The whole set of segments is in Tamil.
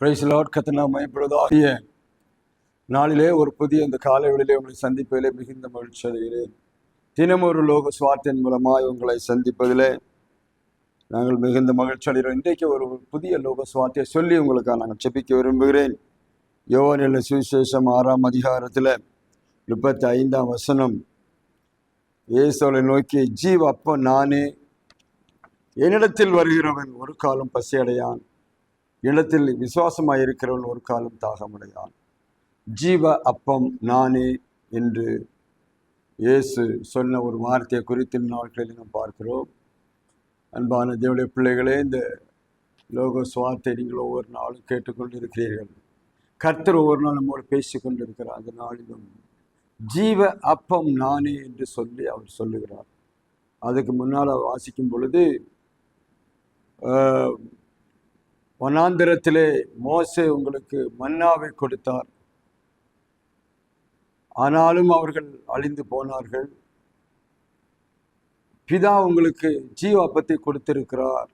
பிரைஸ் லார்ட் கத்தனா மயப்படுவதாகிய நாளிலே ஒரு புதிய இந்த காலைவெளியிலே உங்களை சந்திப்பதிலே மிகுந்த மகிழ்ச்சி அடைகிறேன். தினம் ஒரு லோக சுவார்த்தின் மூலமாய் உங்களை சந்திப்பதிலே நாங்கள் மிகுந்த மகிழ்ச்சி அடைகிறோம். இன்றைக்கு ஒரு புதிய லோக சுவார்த்தையை சொல்லி உங்களுக்காக நாங்கள் செபிக்க விரும்புகிறேன். யோவானில் சுவிசேஷம் ஆறாம் அதிகாரத்தில் முப்பத்தி ஐந்தாம் வசனம். இயேசுவை நோக்கி ஜீவ் அப்ப நானே என்னிடத்தில் வருகிறவன் ஒரு காலம் பசியடையான். இடத்தில் விசுவாசமாக இருக்கிறவன் ஒரு காலம் தாகமடையான். ஜீவ அப்பம் நானே என்று இயேசு சொன்ன ஒரு வார்த்தையை குறித்து நாட்களில் நாம் பார்க்கிறோம். அன்பான தேவடைய பிள்ளைகளே இந்த லோக சுவார்த்தை நீங்கள் ஒவ்வொரு நாளும் கேட்டுக்கொண்டு இருக்கிறீர்கள் கர்த்தர் ஒவ்வொரு நாள் நம்மோடு பேசி கொண்டிருக்கிறார். அந்த நாளிலும் ஜீவ அப்பம் நானே என்று சொல்லி அவர் சொல்லுகிறார். அதுக்கு முன்னால் வாசிக்கும் பொழுது வனாந்திரத்திலே மோசே உங்களுக்கு மன்னாவை கொடுத்தார். ஆனாலும் அவர்கள் அழிந்து போனார்கள். பிதா உங்களுக்கு ஜீவ கொடுத்திருக்கிறார்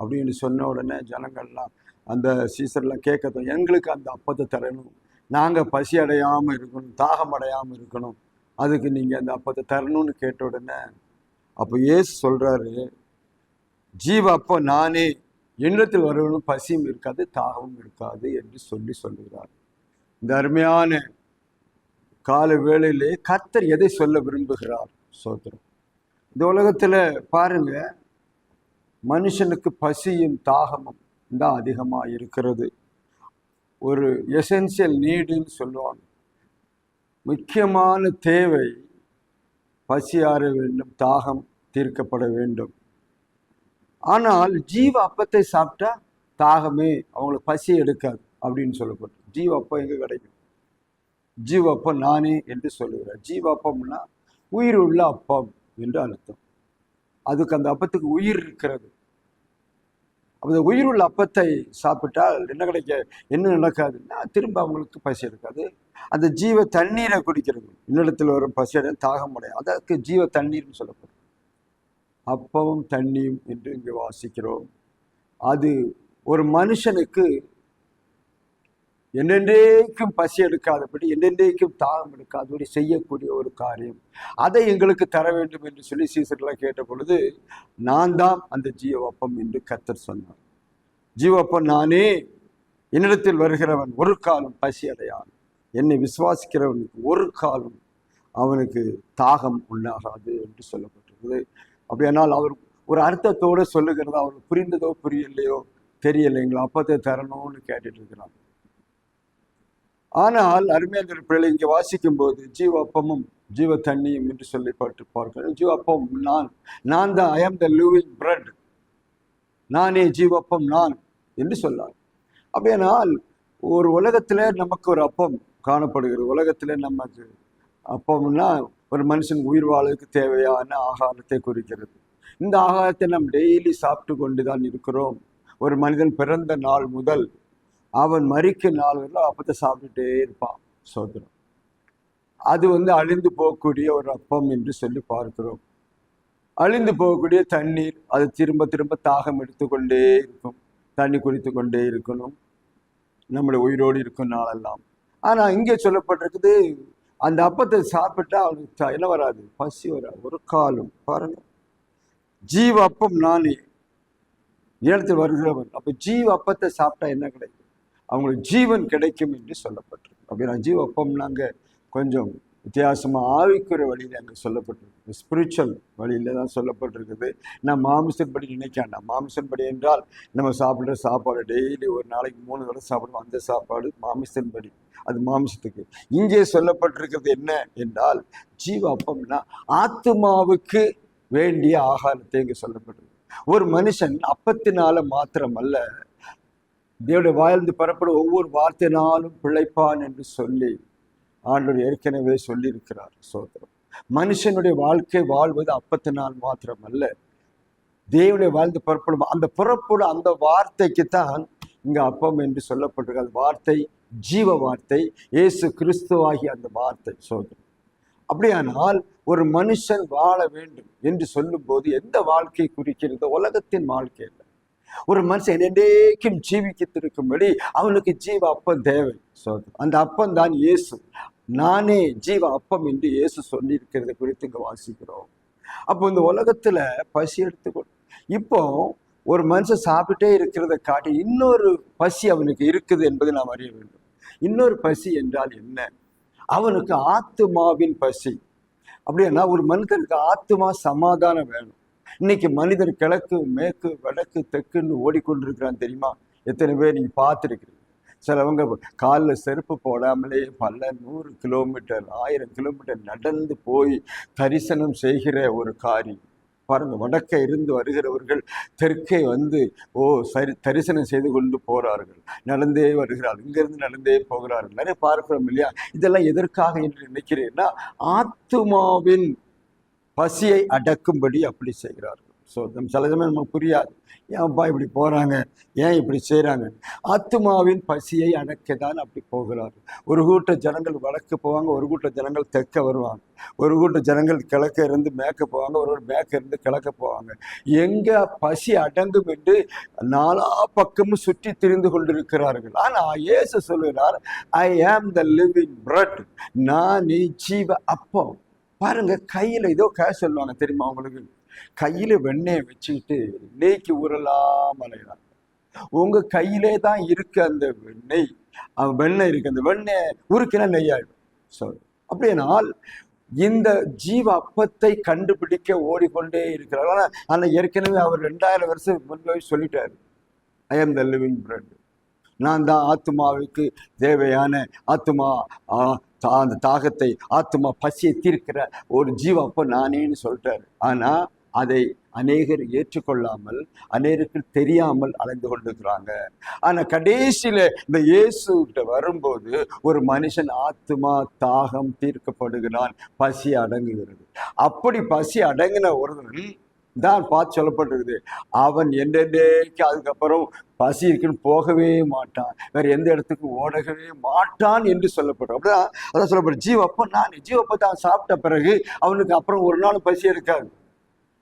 அப்படின்னு சொன்ன உடனே ஜனங்கள்லாம் அந்த சீசர்லாம் கேட்க எங்களுக்கு அந்த அப்பத்தை தரணும். நாங்கள் பசி அடையாமல் இருக்கணும் தாகம் அடையாமல் இருக்கணும். அதுக்கு நீங்கள் அந்த அப்பத்தை தரணும்னு கேட்ட உடனே அப்போ ஏசு சொல்கிறாரு ஜீவ அப்போ நானே எண்ணத்தில் வருவனும் பசியும் இருக்காது தாகமும் இருக்காது என்று சொல்லி சொல்லுகிறார். இந்த அருமையான கால வேளையிலே கர்த்தர் எதை சொல்ல விரும்புகிறார் சோதரம் இந்த உலகத்தில் பாருங்க மனுஷனுக்கு பசியும் தாகமும் தான் அதிகமாக இருக்கிறது. ஒரு எசென்சியல் நீடுன்னு சொல்லுவாங்க. முக்கியமான தேவை பசி ஆற வேண்டும் தாகம் தீர்க்கப்பட வேண்டும். ஆனால் ஜீவ அப்பத்தை சாப்பிட்டா தாகமே அவங்களுக்கு பசி எடுக்காது அப்படின்னு சொல்லப்பட்டு ஜீவ அப்பம் எங்கே கிடைக்கும்? ஜீவ அப்பம் நானே என்று சொல்லுகிறார். ஜீவ அப்பம்னா உயிர் உள்ள அப்பம் என்று அர்த்தம். அதுக்கு அந்த அப்பத்துக்கு உயிர் இருக்கிறது. அந்த உயிர் உள்ள அப்பத்தை சாப்பிட்டால் என்ன கிடைக்க என்ன நடக்காதுன்னா திரும்ப அவங்களுக்கு பசி எடுக்காது. அந்த ஜீவ தண்ணீரை குடிக்கிறது. இன்னிடத்தில் வரும் பசி தாகம் அடையும். அதற்கு ஜீவ தண்ணீர்னு சொல்லப்படும். அப்பவும் தண்ணியும் என்று இங்கே வாசிக்கிறோம். அது ஒரு மனுஷனுக்கு என்னென்றைக்கும் பசி எடுக்காதபடி என்னென்றைக்கும் தாகம் எடுக்காதபடி செய்யக்கூடிய ஒரு காரியம். அதை எங்களுக்கு தர வேண்டும் என்று சொல்லி சீசர்லாம் கேட்ட பொழுது நான் தான் அந்த ஜீவப்பம் என்று கத்தர் சொன்னார். ஜீவப்பம் நானே என்னிடத்தில் வருகிறவன் ஒரு காலம் பசி அடையான். என்னை விசுவாசிக்கிறவனுக்கு ஒரு காலம் அவனுக்கு தாகம் உண்டாகாது என்று சொல்லப்பட்டிருக்குது அப்படியானால் அவர் ஒரு அர்த்தத்தோடு சொல்லுகிறது அவருக்கு புரிந்ததோ புரியலையோ தெரியலைங்களா? அப்பத்தை தரணும்னு கேட்டுட்டு இருக்கிறாங்க ஆனால் அருமையான பிள்ளை இங்கே வாசிக்கும் போது ஜீவ அப்பமும் ஜீவ தண்ணியும் என்று சொல்லி பாட்டு பார்க்கிறோம் ஜீவ அப்பம் நான் நான் தான் ஐ ஆம் த லிவிங் பிரெட் நானே ஜீவப்பம் நான் என்று சொல்லார் அப்படியானால் ஒரு உலகத்தில் நமக்கு ஒரு அப்பம் காணப்படுகிறது. உலகத்தில் நமக்கு அப்போம்னா ஒரு மனுஷன் உயிர் வாழறதுக்கு தேவையான ஆகாரத்தை குறிக்கிறது. இந்த ஆகாரத்தை நாம் டெய்லி சாப்பிட்டு கொண்டு தான் இருக்கிறோம். ஒரு மனிதன் பிறந்த நாள் முதல் அவன் மறிக்க நாள் வரல அப்பத்தை சாப்பிட்டுட்டே இருப்பான் சோதனம். அது வந்து அழிந்து போகக்கூடிய ஒரு அப்பம் என்று சொல்லி பார்க்கிறோம். அழிந்து போகக்கூடிய தண்ணீர் அது திரும்ப திரும்ப தாகம் எடுத்துக்கொண்டே இருக்கும். தண்ணி குடித்து கொண்டே இருக்கணும். நம்மளை உயிரோடு இருக்கும் நாளெல்லாம். ஆனால் இங்கே சொல்லப்பட்டிருக்குது அந்த அப்பத்தை சாப்பிட்டா அவனுக்கு என்ன வராது? பசி வராது. ஒரு காலம். பாருங்க. ஜீவ அப்பம் நானே. நேரத்தில் வருகிறவன். அப்போ ஜீவ அப்பத்தை சாப்பிட்டா என்ன கிடைக்கும்? அவங்களுக்கு ஜீவன் கிடைக்கும் என்று சொல்லப்பட்டிருக்கு. அப்படின்னா ஜீவ அப்பம்னாங்க கொஞ்சம் வித்தியாசமாக ஆவிக்குற வழியில் அங்கே சொல்லப்பட்டிருக்கு. ஸ்பிரிச்சுவல் வழியில் தான் சொல்லப்பட்டிருக்குது. நான் மாமிசன்படி நினைக்காண்டா மாமிசன்படி என்றால் நம்ம சாப்பிட்ற சாப்பாடு டெய்லி ஒரு நாளைக்கு மூணு தடவை சாப்பிடுவோம். அந்த சாப்பாடு மாமிசன்படி அது மாமிசத்துக்கு. இங்கே சொல்லப்பட்டிருக்கிறது என்ன என்றால் ஜீவ அப்பம்னா ஆத்மாவுக்கு வேண்டிய ஆகாரத்தை இங்கே சொல்லப்பட்டிருக்கு. ஒரு மனுஷன் அப்பத்தினால மாத்திரமல்ல தேவடைய வாழ்ந்து பரப்படும் ஒவ்வொரு வார்த்தையினாலும் பிழைப்பான் என்று சொல்லி ஆண்டவர் ஏற்கனவே சொல்லியிருக்கிறார் சோதரம் மனுஷனுடைய வாழ்க்கை வாழ்வது அப்பத்தினால் மாத்திரமல்ல. தேவனுடைய வாழ்ந்து புறப்படும் அந்த புறப்படும் அந்த வார்த்தைக்கு தான் இங்கே அப்பம் என்று சொல்லப்பட்டிருக்கிற அந்த வார்த்தை ஜீவ வார்த்தை இயேசு கிறிஸ்துவாகிய அந்த வார்த்தை சோதரம் அப்படியானால் ஒரு மனுஷன் வாழ வேண்டும் என்று சொல்லும்போது எந்த வாழ்க்கை குறிக்கிறது? உலகத்தின் வாழ்க்கை ஒரு மனுஷன் என்னைக்கும் ஜீவிக்கத்திருக்கும்படி அவனுக்கு ஜீவ அப்பம் தேவை. சோதரம் அந்த அப்பம் தான் இயேசு. நானே ஜீவ அப்பம் என்று இயேசு சொல்லியிருக்கிறது குறித்து இங்க வாசிக்கிறோம். அப்போ இந்த உலகத்துல பசி எடுத்துக்கொள். இப்போ ஒரு மனுஷன் சாப்பிட்டே இருக்கிறத காட்டி இன்னொரு பசி அவனுக்கு இருக்குது என்பதை நாம் அறிய வேண்டும். இன்னொரு பசி என்றால் என்ன? அவனுக்கு ஆத்துமாவின் பசி. அப்படின்னா ஒரு மனுஷனுக்கு ஆத்துமா சமாதானம் வேணும். இன்னைக்கு மனிதர் கிழக்கு மேற்கு வடக்கு தெக்குன்னு ஓடிக்கொண்டிருக்கிறான் தெரியுமா? எத்தனை பேர் நீங்கள் பார்த்துருக்கிறீங்க? சிலவங்க காலில் செருப்பு போடாமலே பல நூறு கிலோமீட்டர் ஆயிரம் கிலோமீட்டர் நடந்து போய் தரிசனம் செய்கிற ஒரு காரியம் பாருங்க வடக்கே இருந்து வருகிறவர்கள் தெற்கே வந்து ஓ சரி தரிசனம் செய்து கொண்டு போகிறார்கள் நடந்தே வருகிறார்கள். இங்கிருந்து நடந்தே போகிறார்கள். நிறைய பார்க்கிறோம் இல்லையா? இதெல்லாம் எதற்காக என்று நினைக்கிறேன்னா ஆத்துமாவின் பசியை அடக்கும்படி அப்படி செய்கிறார்கள். ஸோ சில சமயம் நமக்கு புரியாது. ஏன்ப்பா இப்படி போகிறாங்க ஏன் இப்படி செய்கிறாங்க ஆத்மாவின் பசியை அடக்க தான் அப்படி போகிறார்கள். ஒரு கூட்ட ஜனங்கள் வடக்கு போவாங்க ஒரு கூட்ட ஜனங்கள் தெற்க வருவாங்க. ஒரு கூட்ட ஜனங்கள் கிழக்க இருந்து மேற்க போவாங்க ஒரு மேற்க இருந்து கிழக்க போவாங்க. எங்கே பசி அடங்கும் என்று நாலா பக்கமும் சுற்றி திரிந்து கொண்டிருக்கிறார்கள். ஆனால் இயேசு சொல்லுகிறார் ஐ ஆம் த லிவிங் பிரெட் நான் ஜீவ அப்பம். பாருங்க கையில ஏதோ கேஷ் சொல்லுவாங்க தெரியுமா அவங்களுக்கு கையில வெண்ணெயை வச்சுக்கிட்டு நெய்க்கு உரலாம் அலைகிறாங்க உங்க கையிலே தான் இருக்கு அந்த வெண்ணெய் வெண்ணெய் இருக்கு. அந்த வெண்ணெய் உருக்கினா நெய்யாயிடும். ஸோ அப்படின்னால் இந்த ஜீவ அப்பத்தை கண்டுபிடிக்க ஓடிக்கொண்டே இருக்கிறார். ஆனால் ஆனால் ஏற்கனவே அவர் ரெண்டாயிரம் வருஷம் முன்பே சொல்லிட்டார். ஐ ஆம் த லிவிங் பிரெட் நான் தான் ஆத்மாவுக்கு தேவையான ஆத்மா ஆ, தா- அந்த தாகத்தை ஆத்மா பசியை தீர்க்கிற ஒரு ஜீவாப்போ நானேன்னு சொல்லிட்டாரு ஆனா அதை அநேகர் ஏற்றுக்கொள்ளாமல் அநேகருக்கு தெரியாமல் அலைந்து கொண்டிருக்கிறாங்க. ஆனா கடைசியில இந்த இயேசு கிட்ட வரும்போது ஒரு மனுஷன் ஆத்மா தாகம் தீர்க்கப்படுகிறான் பசி அடங்குகிறது. அப்படி பசி அடங்கின ஒருவன் தான் பார்த்து சொல்லப்பட்டிருக்குது. அவன் என்றென்றைக்கு அதுக்கப்புறம் பசி இருக்குன்னு போகவே மாட்டான். வேற எந்த இடத்துக்கு ஓடவே மாட்டான் என்று சொல்லப்படும். அப்படிதான் அதான் சொல்லப்படும் ஜீவப்ப நான் ஜீவப்ப தான் சாப்பிட்ட பிறகு அவனுக்கு அப்புறம் ஒரு நாள் பசி இருக்காது.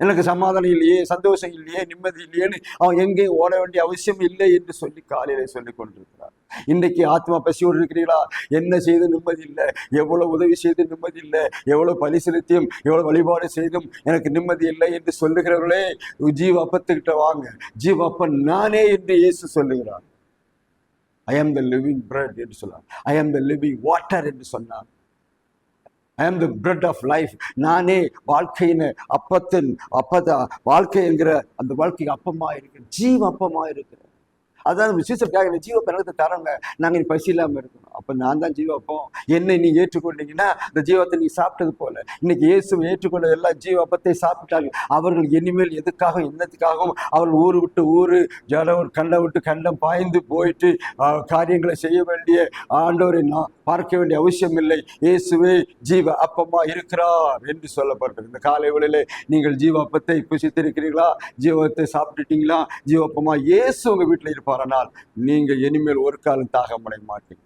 எனக்கு சமாதானம் இல்லையே சந்தோஷம் இல்லையே நிம்மதி இல்லையேன்னு அவன் எங்கேயும் ஓட வேண்டிய அவசியம் இல்லை என்று சொல்லி காலையில சொல்லி கொண்டிருக்கிறார். இன்றைக்கு ஆத்மா பசியோடு இருக்கிறீங்களா என்ன செய்து நிம்மதி இல்லை? எவ்வளவு உதவி செய்து நிம்மதி இல்லை? எவ்வளவு பலி செலுத்தியும் எவ்வளவு வழிபாடு செய்தும் எனக்கு நிம்மதி இல்லை என்று சொல்லுகிறவர்களே ஜீவ அப்பத்துக்கிட்ட வாங்க. ஜீவ அப்பன் நானே என்று இயேசு சொல்லுகிறார். ஐ ஆம் த லிவிங் பிரெட் என்று சொன்னார். ஐ ஆம் த லிவிங் வாட்டர் என்று சொன்னார். ஐ ஆம் த பிரெட் ஆஃப் லைஃப் நானே வாழ்க்கையின் அப்பத்தின் அப்பதா வாழ்க்கை என்கிற அந்த வாழ்க்கைக்கு அப்பமாக இருக்கிறேன் ஜீவ அப்பமாக இருக்கிறேன் அதான் விசேஷத்துக்காக எனக்கு ஜீவ பிறகு தரங்க நாங்கள் நீ பசி இல்லாமல் இருக்கணும். அப்போ நான் தான் ஜீவப்பம் என்னை நீ ஏற்றுக்கொண்டீங்கன்னா இந்த ஜீவத்தை நீ சாப்பிட்டது போல. இன்னைக்கு இயேசு ஏற்றுக்கொண்ட எல்லா ஜீவப்பத்தை சாப்பிட்டாங்க அவர்கள் இனிமேல் எதுக்காகவும் என்னத்துக்காகவும் அவர்கள் ஊர் விட்டு ஊர் ஜலம் கண்டம் விட்டு கண்டம் பாய்ந்து போயிட்டு காரியங்களை செய்ய வேண்டிய ஆண்டோரை நான் பார்க்க வேண்டிய அவசியம் இல்லை. இயேசுவே ஜீவ அப்பமா இருக்கிறார் என்று சொல்லப்பட்டது இந்த காலை வேளையிலே நீங்கள் ஜீவப்பத்தை புசித்திருக்கிறீர்களா? ஜீவத்தை சாப்பிட்டுட்டீங்களா? ஜீவப்பமா இயேசு உங்க வீட்டில் இருப்பாரனால் நீங்கள் இனிமேல் ஒரு காலம் தாகமடைய மாட்டீங்க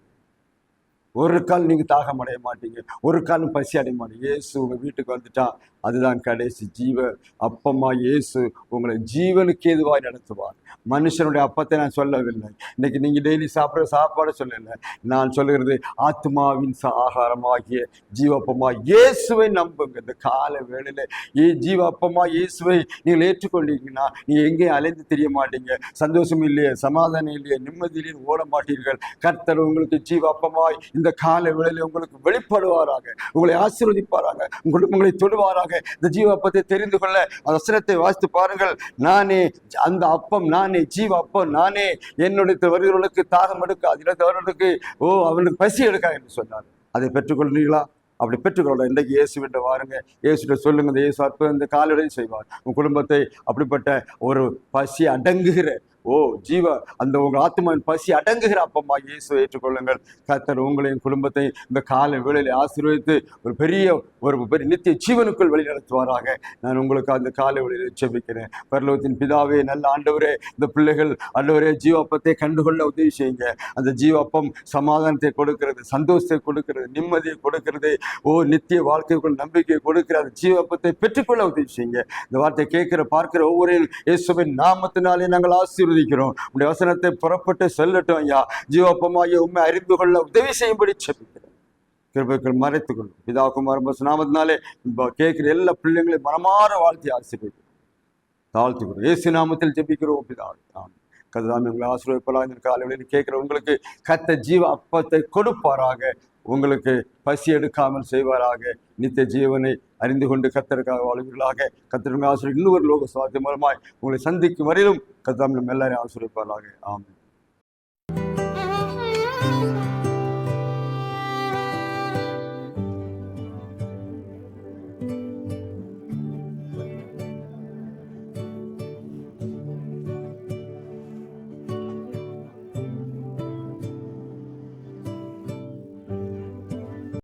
ஒரு கால் நீங்க தாகம் அடைய மாட்டீங்க. ஒரு காலும் பசி அடைய மாட்டீங்க. இயேசு உங்க வீட்டுக்கு வந்துட்டா அதுதான் கடைசி ஜீவ அப்பமா இயேசு உங்களை ஜீவனுக்கு ஏதுவாய் நடத்துவார். மனுஷனுடைய அப்பத்தை நான் சொல்லவில்லை. இன்னைக்கு நீங்க டெய்லி சாப்பிட்ற சாப்பாடு சொல்லலை. நான் சொல்லுகிறது ஆத்மாவின் ஆகாரமாகிய ஜீவப்பமா இயேசுவை நம்புங்க. இந்த கால வேளையில ஏ ஜீவப்பமா இயேசுவை நீங்கள் ஏற்றுக்கொண்டீங்கன்னா நீ எங்கேயும் அலைந்து தெரிய மாட்டீங்க? சந்தோஷம் இல்லையே சமாதானம் இல்லையே நிம்மதியிலேயே ஓட மாட்டீர்கள். கர்த்தர் உங்களுக்கு ஜீவப்பமாய் இந்த கால வேளையில் உங்களுக்கு வெளிப்படுவாராக உங்களை ஆசீர்வதிப்பாராக உங்களுக்கு உங்களை தொடுவாராக. இந்த ஜீவ அப்பத்தை தெரிந்து கொள்ள அந்த வசனத்தை வாசித்து பாருங்கள். நானே அந்த அப்பம் நானே ஜீவ அப்பம் நானே என்னுடைய வருகிறவர்களுக்கு தாகம் எடுக்க இடத்து ஓ அவனுக்கு பசி எடுக்கா என்று சொன்னார். அதை பெற்றுக்கொள்றீங்களா அப்படி பெற்றுக்கொள்ள இன்றைக்கு இயேசுவிட்ட வாருங்க. இயேசுகிட்ட சொல்லுங்க இந்த இயேசு அற்புதம் இந்த காலடையும் செய்வார். உன் குடும்பத்தை அப்படிப்பட்ட ஒரு பசி அடங்குகிற ஓ ஜீவ அந்த உங்கள் ஆத்மாவின் பசி அடங்குகிற அப்பம்மா இயேசுவை ஏற்றுக்கொள்ளுங்கள். கர்த்தர் உங்களையும் குடும்பத்தையும் இந்த கால வேளையில ஆசீர்வதித்து ஒரு பெரிய ஒரு பெரிய நித்திய ஜீவனுக்குள் வழி நடத்துவாராக நான் உங்களுக்கு அந்த கால வேளையில செபிக்கிறேன் பரலோகத்தின் பிதாவே நல்ல ஆண்டவரே இந்த பிள்ளைகள் ஆண்டவரே ஜீவப்பத்தை கண்டுகொள்ள உதவி செய்யுங்க. அந்த ஜீவப்பம் சமாதானத்தை கொடுக்கிறது சந்தோஷத்தை கொடுக்கிறது நிம்மதியை கொடுக்கிறது. ஓ நித்திய வாழ்க்கைக்குள் நம்பிக்கையை கொடுக்கிற அந்த ஜீவப்பத்தை பெற்றுக்கொள்ள உதவி செய்யுங்க. இந்த வார்த்தை கேட்கிற பார்க்கிற ஒவ்வொரு இயேசுவின் நாமத்தினாலே நாங்கள் ஆசீர்வதி ஆசீர்வதிக்கிறோம் உடைய வசனத்தை புறப்பட்டு செல்லட்டும் ஐயா. ஜீவப்பமாகிய உண்மை அறிந்து கொள்ள உதவி செய்யும்படி செபிக்கிறோம். கிருபைகள் மறைத்துக் கொள்ளும். பிதா குமார் பஸ் நாமத்தினாலே கேட்கிற எல்லா பிள்ளைங்களையும் மனமாற வாழ்த்தி ஆசீர்வதிக்கிறோம். தாழ்த்துக்கிறோம் ஏசு நாமத்தில் ஜெபிக்கிறோம் பிதாவே. ஆமென். கதிராமி உங்களை ஆசீர்வதிப்பலாம் இந்த காலையில் கேட்குற உங்களுக்கு கத்த ஜீவ அப்பத்தை கொடுப்பாராக. உங்களுக்கு பசி எடுக்காமல் செய்வாராக. நித்திய ஜீவனை அறிந்து கொண்டு கத்தருக்காக வாழ்வீர்களாக. கத்தருக்கு ஆசிரியர் இன்னொரு லோக சுவாத்தியம் மூலமாய் உங்களை சந்திக்கும் வரையிலும் கத்தாம் நம்ம எல்லாரையும் ஆசிரியப்பார்களாக ஆமாம்